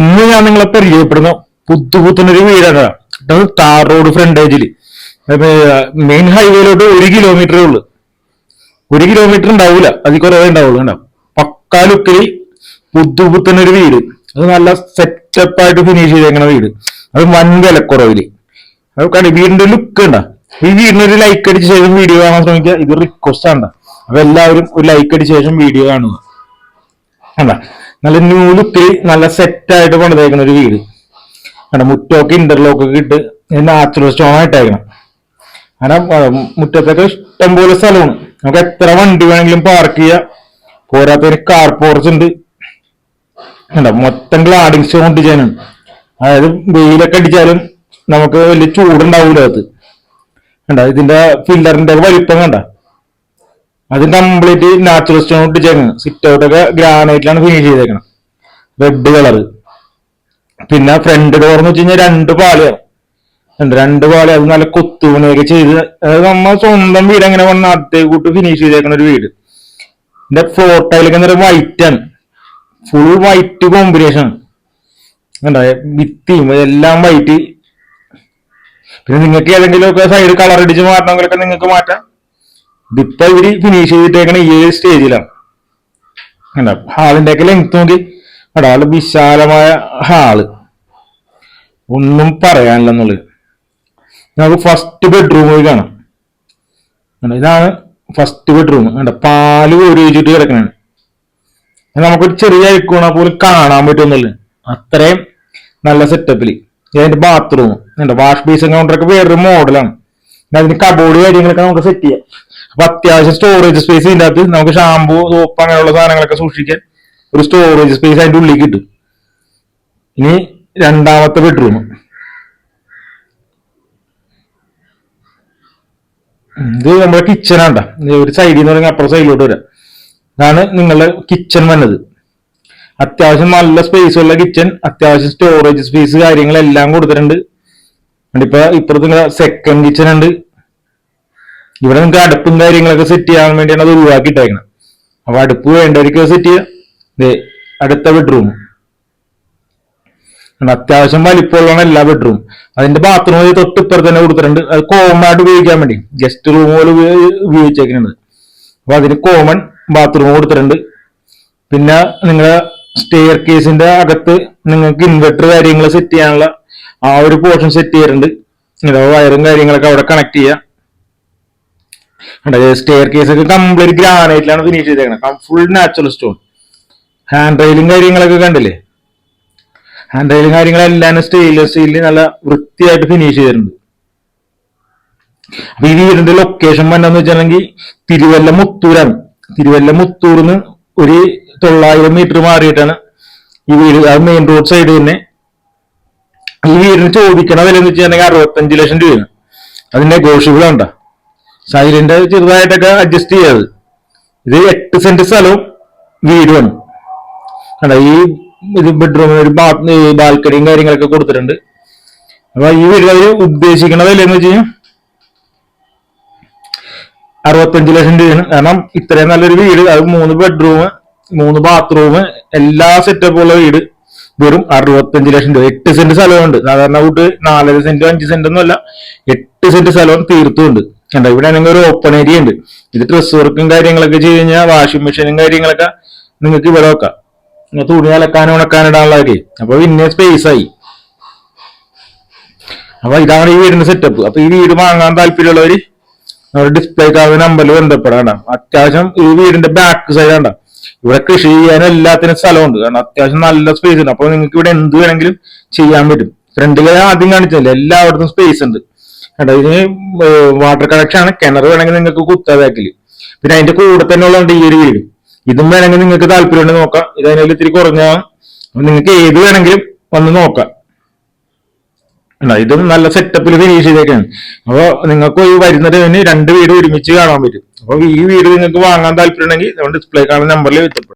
ഇന്ന് ഞാൻ നിങ്ങളെ പരിചയപ്പെടുന്ന പുത്തുപുത്തനൊരു വീടാണ്. താർ റോഡ് ഫ്രണ്ടേജിൽ മെയിൻ ഹൈവേയിലോട്ട് ഒരു കിലോമീറ്ററേ ഉള്ളു. ഒരു കിലോമീറ്റർ ഉണ്ടാവൂല. അതിൽ കുറവേ ഉണ്ടാവുള്ളൂ കണ്ടോ പക്കാ ലുക്കിൽ പുത്തുപുത്തനൊരു വീട്. അത് നല്ല സെറ്റപ്പ് ആയിട്ട് ഫിനിഷ് ചെയ്തേക്കണ വീട്. അത് വൻ വിലക്കുറവിൽ. അത് കണ്ടി വീടിന്റെ ലുക്ക് ഉണ്ട ഈ വീടിനൊരു ലൈക്ക് അടിച്ച ശേഷം വീഡിയോ കാണാൻ ശ്രമിക്കുക. ഇത് റിക്വസ്റ്റ് ആണ്. അപ്പൊ എല്ലാവരും ഒരു ലൈക്ക് അടിച്ച ശേഷം വീഡിയോ കാണുക. കണ്ട? നല്ല ന്യൂ ലുക്കിൽ നല്ല സെറ്റ് ആയിട്ട് പണിതേക്കണ ഒരു വീട്. കണ്ട? മുറ്റമൊക്കെ ഇന്റർലോക്ക് ഒക്കെ ഇട്ട് നാച്ചുറൽ സ്റ്റോൺ ആയിട്ടേക്കണം. അങ്ങനെ മുറ്റത്തൊക്കെ ഇഷ്ടംപോലെ സ്ഥലമാണ്. നമുക്ക് എത്ര വണ്ടി വേണമെങ്കിലും പാർക്ക് ചെയ്യാം. പോരാത്തൊരു കാർ പോർച്ച് ഉണ്ട്. കണ്ടോ? മൊത്തം ഗ്ലാഡിങ് സ്റ്റോൺ ഡിസൈനാണ് അതായത് വെയിലൊക്കെ അടിച്ചാലും നമുക്ക് വലിയ ചൂടുണ്ടാവൂല അത്. കണ്ട? ഇതിന്റെ ഫില്ലറിന്റെ വലിപ്പം കണ്ട? അത് complete natural stone design sit out ഒക്കെ ഗ്രാനൈറ്റിലാണ് ഫിനിഷ് ചെയ്തേക്കണം. റെഡ് കളർ പിന്നെ ഫ്രണ്ട് ഡോർ എന്ന് വെച്ച് കഴിഞ്ഞാൽ രണ്ട് പാളിയാണ്. രണ്ട് പാളി അത് നല്ല കൊത്തുപണിയൊക്കെ ചെയ്ത് അതായത് നമ്മൾ സ്വന്തം വീട് എങ്ങനെ വന്ന് അടുത്തേക്ക് കൂട്ട് ഫിനിഷ് ചെയ്തേക്കുന്ന ഒരു വീട്. ഇതിന്റെ ഫ്ലോർ ടൈലൊക്കെ എന്താ വൈറ്റ് ആണ്. ഫുൾ വൈറ്റ് കോമ്പിനേഷൻ കണ്ടോ? ഭിത്തിയും എല്ലാം വൈറ്റ് പിന്നെ നിങ്ങൾക്ക് ഏതെങ്കിലും ഒക്കെ സൈഡ് കളർ അടിച്ച് മാറ്റണമെങ്കിലൊക്കെ നിങ്ങൾക്ക് മാറ്റാം. ഇതിപ്പോ ഇവർ ഫിനിഷ് ചെയ്തിട്ടേക്കണ ഈ ഒരു സ്റ്റേജിലാണ് കണ്ടോ? ഹാളിന്റെ ഒക്കെ ലെങ്ത് നോക്കി. കണ്ടോ വിശാലമായ ഹാൾ. ഒന്നും പറയാനില്ലെന്നുള്ളത് നമുക്ക് ഫസ്റ്റ് ബെഡ്റൂം പോയി കാണാം. ഇതാണ് ഫസ്റ്റ് ബെഡ്റൂം കണ്ടോ? പാൽ ഒരു വെച്ചിട്ട് കിടക്കണാണ് നമുക്കൊരു ചെറിയ ഐക്കോണ പോലും കാണാൻ പറ്റുമെന്നുള്ളത് അത്രയും നല്ല സെറ്റപ്പിൽ അതിന്റെ ബാത്റൂം വേണ്ട വാഷ് ബേസിൻ കൗണ്ടറൊക്കെ വേറൊരു മോഡലാണ് അതിന് കബോർഡ് കാര്യങ്ങളൊക്കെ നമുക്ക് സെറ്റ് ചെയ്യാം. അപ്പൊ അത്യാവശ്യം സ്റ്റോറേജ് സ്പേസ് ഇതിന്റെ അകത്ത് നമുക്ക് ഷാമ്പു സോപ്പ് അങ്ങനെയുള്ള സാധനങ്ങളൊക്കെ സൂക്ഷിക്കാൻ ഒരു സ്റ്റോറേജ് സ്പേസ് അതിന്റെ ഉള്ളിൽ കിട്ടും. ഇനി രണ്ടാമത്തെ ബെഡ്റൂം ഇത് നമ്മുടെ കിച്ചൺ ആണ്ട ഒരു സൈഡിൽ നിന്ന് തുടങ്ങി അപ്പുറം സൈഡിലോട്ട് വരാം. ഇതാണ് നിങ്ങളുടെ കിച്ചൺ വന്നത്. അത്യാവശ്യം നല്ല സ്പേസ് ഉള്ള കിച്ചൺ അത്യാവശ്യം സ്റ്റോറേജ് സ്പേസ് കാര്യങ്ങളെല്ലാം കൊടുത്തിട്ടുണ്ട്. ഇപ്പൊ ഇപ്പുറത്ത് സെക്കൻഡ് കിച്ചൺ ഉണ്ട്. ഇവിടെ നിങ്ങൾക്ക് അടുപ്പും കാര്യങ്ങളൊക്കെ സെറ്റ് ചെയ്യാൻ വേണ്ടിയാണ് അത് ഒഴിവാക്കിയിട്ടേക്കണം അപ്പൊ അടുപ്പ് വേണ്ടവർക്ക് സെറ്റ് ചെയ്യാം ദേ അടുത്ത ബെഡ്റൂം അത്യാവശ്യം വലിപ്പമുള്ളതാണ് എല്ലാ ബെഡ്റൂം അതിന്റെ ബാത്റൂം തൊട്ട് ഇപ്പുറത്ത് തന്നെ കൊടുത്തിട്ടുണ്ട്. അത് കോമൺ ആയിട്ട് ഉപയോഗിക്കാൻ വേണ്ടി. ഗസ്റ്റ് റൂം പോലെ ഉപയോ- ഉപയോഗിച്ചേക്കുന്നത് അപ്പൊ അതിന് കോമൺ ബാത്റൂം കൊടുത്തിട്ടുണ്ട്. പിന്നെ നിങ്ങളെ സ്റ്റെയർ കേസിന്റെ അകത്ത് നിങ്ങൾക്ക് ഇൻവെർട്ടർ കാര്യങ്ങൾ സെറ്റ് ചെയ്യാനുള്ള ആ ഒരു പോർഷൻ സെറ്റ് ചെയ്തിട്ടുണ്ട്. വയറും കാര്യങ്ങളൊക്കെ അവിടെ കണക്ട് ചെയ്യാം. സ്റ്റെയർ കേസ് ഒക്കെ കംപ്ലീറ്റ് ഗ്രാനൈറ്റിലാണ് ഫിനിഷ് ചെയ്തേക്കുന്നത് ഫുൾ നാച്ചുറൽ സ്റ്റോൺ ഹാൻഡ് റെയിലും കാര്യങ്ങളൊക്കെ കണ്ടില്ലേ? ഹാൻഡ് റെയിലും കാര്യങ്ങളെല്ലാം സ്റ്റെയിൻലെസ് സ്റ്റീലിൽ നല്ല വൃത്തിയായിട്ട് ഫിനിഷ് ചെയ്തിട്ടുണ്ട്. അപ്പൊ ഈ വീടിന്റെ ലൊക്കേഷൻ വന്നെന്ന് വെച്ചിട്ടുണ്ടെങ്കിൽ തിരുവല്ല മുത്തൂരാണ്. തിരുവല്ല മുത്തൂർന്ന് ഒരു തൊള്ളായിരം മീറ്റർ മാറിയിട്ടാണ് ഈ വീട്. അത് മെയിൻ റോഡ് സൈഡ് തന്നെ. ഈ വീടിന് ചോദിക്കണ വില എന്ന് വെച്ചിട്ടുണ്ടെങ്കിൽ അറുപത്തഞ്ച് ലക്ഷം രൂപയാണ്. അതിന്റെ ഉണ്ട് സൈലന്റ് ചെറുതായിട്ടൊക്കെ അഡ്ജസ്റ്റ് ചെയ്യാത് ഇത് എട്ട് സെന്റ് സ്ഥലവും വീടുമാണ് കണ്ടോ ഈ ഇത് ബെഡ്റൂം ഒരു ബാൽക്കണിയും കാര്യങ്ങളൊക്കെ കൊടുത്തിട്ടുണ്ട്. അപ്പൊ ഈ വീട് അവർ ഉദ്ദേശിക്കുന്നത് എന്ന് വെച്ച് കഴിഞ്ഞാൽ അറുപത്തഞ്ച് ലക്ഷം രൂപയാണ്. കാരണം ഇത്രയും നല്ലൊരു വീട് അത് മൂന്ന് ബെഡ്റൂം മൂന്ന് ബാത്റൂം എല്ലാ സെറ്റപ്പും ഉള്ള വീട് വെറും അറുപത്തഞ്ച് ലക്ഷം രൂപ. എട്ട് സെന്റ് സ്ഥലമുണ്ട് സാധാരണ കൂട്ട് നാലര സെന്റ് അഞ്ച് സെന്റ് ഒന്നും അല്ല എട്ട് സെന്റ് സ്ഥലവും തീർത്തുണ്ട് കണ്ടോ? ഇവിടെ ആണെങ്കിൽ ഒരു ഓപ്പൺ ഏരിയ ഉണ്ട്. ഇത് ഡ്രസ് വർക്കും കാര്യങ്ങളൊക്കെ ചെയ്ത് കഴിഞ്ഞാൽ വാഷിംഗ് മെഷീനും കാര്യങ്ങളൊക്കെ നിങ്ങൾക്ക് ഇവിടെ വെക്കാം. നിങ്ങൾ തുണി അലക്കാനും ഉണക്കാനും ഇടാനുള്ളതൊക്കെ. അപ്പൊ പിന്നെ സ്പേസ് ആയി. അപ്പൊ ഇതാണ് ഈ വീടിന്റെ സെറ്റപ്പ് അപ്പൊ ഈ വീട് വാങ്ങാൻ താല്പര്യമുള്ളവര് ഡിസ്പ്ലേ കാർഡ് നമ്പറിൽ ബന്ധപ്പെടാണ്ട അത്യാവശ്യം ഈ വീടിന്റെ ബാക്ക് സൈഡ് കണ്ട ഇവിടെ കൃഷി ചെയ്യാനും എല്ലാത്തിനും സ്ഥലമുണ്ട്. കാരണം അത്യാവശ്യം നല്ല സ്പേസ് ഉണ്ട്. അപ്പൊ നിങ്ങൾക്ക് ഇവിടെ എന്ത് വേണമെങ്കിലും ചെയ്യാൻ പറ്റും. ഫ്രണ്ടിൽ ആദ്യം കാണിച്ചില്ല എല്ലായിടത്തും സ്പേസ് ഉണ്ട്. കേട്ടോ ഇതിന് വാട്ടർ കണക്ഷൻ ആണ്. കിണർ വേണമെങ്കിൽ നിങ്ങൾക്ക് കുത്താ ബാക്കിൽ പിന്നെ അതിന്റെ കൂടെ തന്നെ ഉള്ളതുണ്ട് ഈ ഒരു വീട്. ഇതും വേണമെങ്കിൽ നിങ്ങൾക്ക് താല്പര്യം ഉണ്ട് നോക്കാം. ഇത് അതിനകത്ത് ഇത്തിരി കുറഞ്ഞ നിങ്ങൾക്ക് ഏത് വേണമെങ്കിലും വന്ന് നോക്കാം. ഇതും നല്ല സെറ്റപ്പിൽ ഫിനിഷ് ചെയ്തേക്കാണ്. അപ്പൊ നിങ്ങൾക്ക് ഈ വരുന്നത് തന്നെ രണ്ട് വീട് ഒരുമിച്ച് കാണാൻ പറ്റും. അപ്പൊ ഈ വീട് നിങ്ങൾക്ക് വാങ്ങാൻ താല്പര്യം ഉണ്ടെങ്കിൽ ഡിസ്പ്ലേ കാണുന്ന നമ്പറിൽ വ്യക്തപ്പെടും